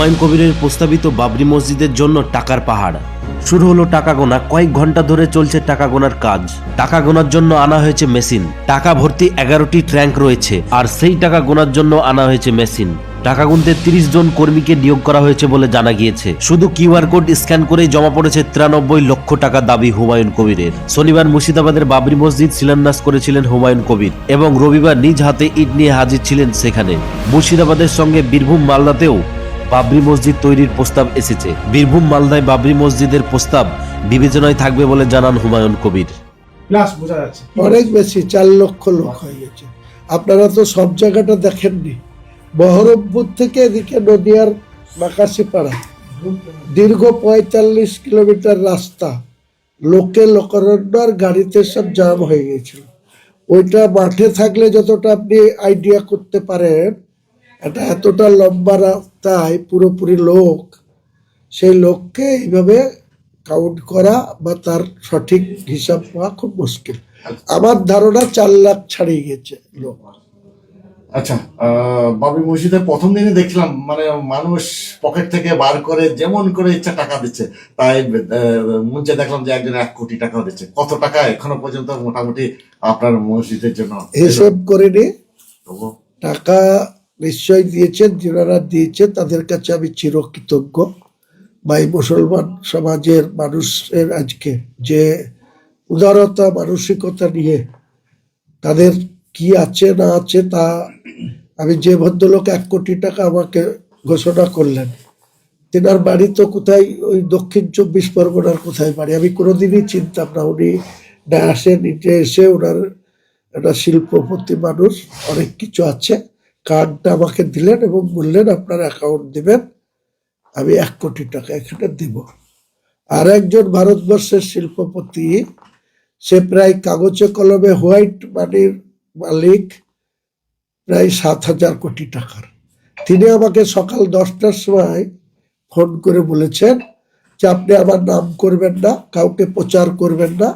হুমায়ুন কবিরের প্রস্তাবিত বাবরি মসজিদের জন্য টাকার পাহাড়। শুরু হলো টাকা গোনা, কয়েক ঘণ্টা ধরে চলছে টাকা গোনার কাজ। টাকা গোনার জন্য আনা হয়েছে মেশিন। টাকা ভর্তি এগারোটি ট্র্যাঙ্ক রয়েছে, আর সেই টাকা গোনার জন্য আনা হয়েছে মেশিন। টাকা গুনতে তিরিশ জন কর্মীকে নিয়োগ করা হয়েছে বলে জানা গিয়েছে। শুধু কিউআর কোড স্ক্যান করেই জমা পড়েছে তিরানব্বই লক্ষ টাকা দাবি হুমায়ুন কবিরের। শনিবার মুর্শিদাবাদের বাবরি মসজিদ শিলান্যাস করেছিলেন হুমায়ুন কবির এবং রবিবার নিজ হাতে ইট নিয়ে হাজির ছিলেন সেখানে। মুর্শিদাবাদের সঙ্গে বীরভূম মালদাতেও বাবরি মসজিদ তৈরির প্রস্তাব এসেছে। বীরভূম মালদায় বাবরি মসজিদের প্রস্তাব বিবেচনায় থাকবে বলে জানান হুমায়ুন কবির। প্লাস বোঝা যাচ্ছে। অনেক বেশি চার লক্ষ লোক হয়ে গেছে। আপনারা তো সব জায়গাটা দেখেননি। বহরমপুর থেকে এদিকে নদিয়ার মাকাশিপাড়া দীর্ঘ পঁয়তাল্লিশ কিলোমিটার রাস্তা। লোকে লোকারণ্য আর গাড়িতে সব জাম হয়ে গেছিল ওইটা মাঠে থাকলে যতটা আপনি আইডিয়া করতে পারেন এটা এতটা লম্বা রাস্তায় পুরোপুরি লোক সেই লোককে এইভাবে কাউন্ট করা বা তার সঠিক হিসাব পাওয়া খুব মুশকিল। আমার ধারণা চার লাখ ছাড়িয়ে গেছে লোক। আচ্ছা বাবরি মসজিদে প্রথম দিনে দেখলাম মানে মানুষ পকেট থেকে বার করে যেমন করে ইচ্ছা টাকা দিচ্ছে তাই মঞ্চে দেখলাম যে একজন এক কোটি টাকাও দিচ্ছে। কত টাকা এখনও পর্যন্ত মোটামুটি আপনার মসজিদের জন্য? হিসেব করে নি টাকা নিশ্চয় দিয়েছেন, যারা দিয়েছে তাদের কাছে আমি চিরকৃতজ্ঞ। বা মুসলমান সমাজের মানুষের আজকে যে উদারতা, মানসিকতা নিয়ে তাদের কি আছে, না আছে, তা আমি যে ভদ্রলোক এক কোটি টাকা আমাকে ঘোষণা করলেন, তেনার বাড়ি তো কোথায়, ওই দক্ষিণ চব্বিশ পরগনার কোথায় বাড়ি? আমি কোনোদিনই চিনতাম না উনি না আসে নিচে এসে ওনার একটা শিল্পপতি মানুষ, অনেক কিছু আছে। কার্ডটা আমাকে দিলেন এবং বললেন, আপনার অ্যাকাউন্ট দিবেন, আমি এক কোটি টাকা এখানে দেব। আর একজন ভারতবর্ষের শিল্পপতি, সে প্রায় কাগজে কলমে হোয়াইট মানির মালিক, প্রায় সাত হাজার কোটি টাকার। তিনি আমাকে সকাল দশটার সময় ফোন করে বলেছেন যে, আপনি আমার নাম করবেন না, কাউকে প্রচার করবেন না,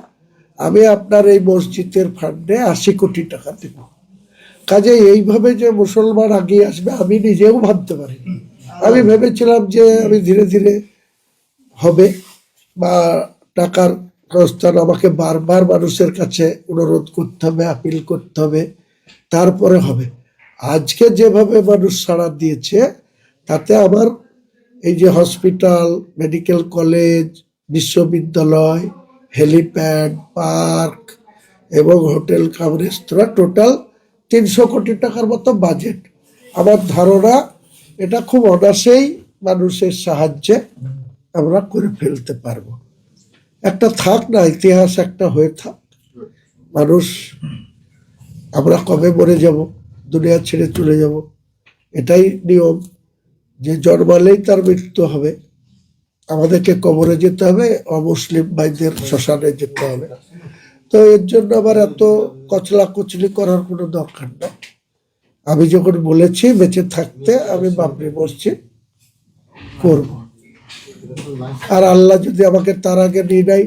আমি আপনার এই মসজিদের ফান্ডে আশি কোটি টাকা দেব। কাজে এইভাবে যে মুসলমান আগিয়ে আসবে, আমি নিজেও ভাবতে পারিনি আমি ভেবেছিলাম যে আমি ধীরে ধীরে হবে, বা টাকার প্রস্থান আমাকে বারবার মানুষের কাছে অনুরোধ করতে হবে, আপিল করতে হবে, তারপরে হবে। আজকে যেভাবে মানুষ সাড়া দিয়েছে, তাতে আমার এই যে হসপিটাল, মেডিকেল কলেজ, বিশ্ববিদ্যালয়, হেলিপ্যাড, পার্ক এবং হোটেল কাম রেস্তোরাঁ, টোটাল তিনশো কোটি টাকার মতো বাজেট আমার ধারণা, এটা খুব অনাসেই মানুষের সাহায্যে আমরা করে ফেলতে পারব। একটা থাক না, ইতিহাস একটা হয়ে থাক। মানুষ, আমরা কবে মরে যাব? দুনিয়া ছেড়ে চলে যাব? এটাই নিয়ম। যে জন্মালেই তার মৃত্যু হবে। আমাদেরকে কবরে যেতে হবে, অমুসলিম ভাইদের শ্মশানে যেতে হবে। তো এর জন্য আবার এত কচলা কচলি করার কোনো দরকার নেই। আমি যখন বলেছি বেঁচে থাকতে আমি বাবরি মসজিদ করব। আর আল্লাহ যদি আমাকে তার আগে নিয়ে নেয়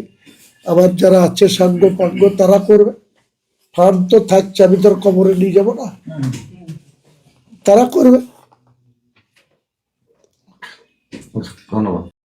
আমার যারা আছে সাঙ্গ পাঙ্গ তারা করবে। ফান্ড তো থাকছে, আমি তোর কবরে নিয়ে যাব না। তারা করবে। ধন্যবাদ।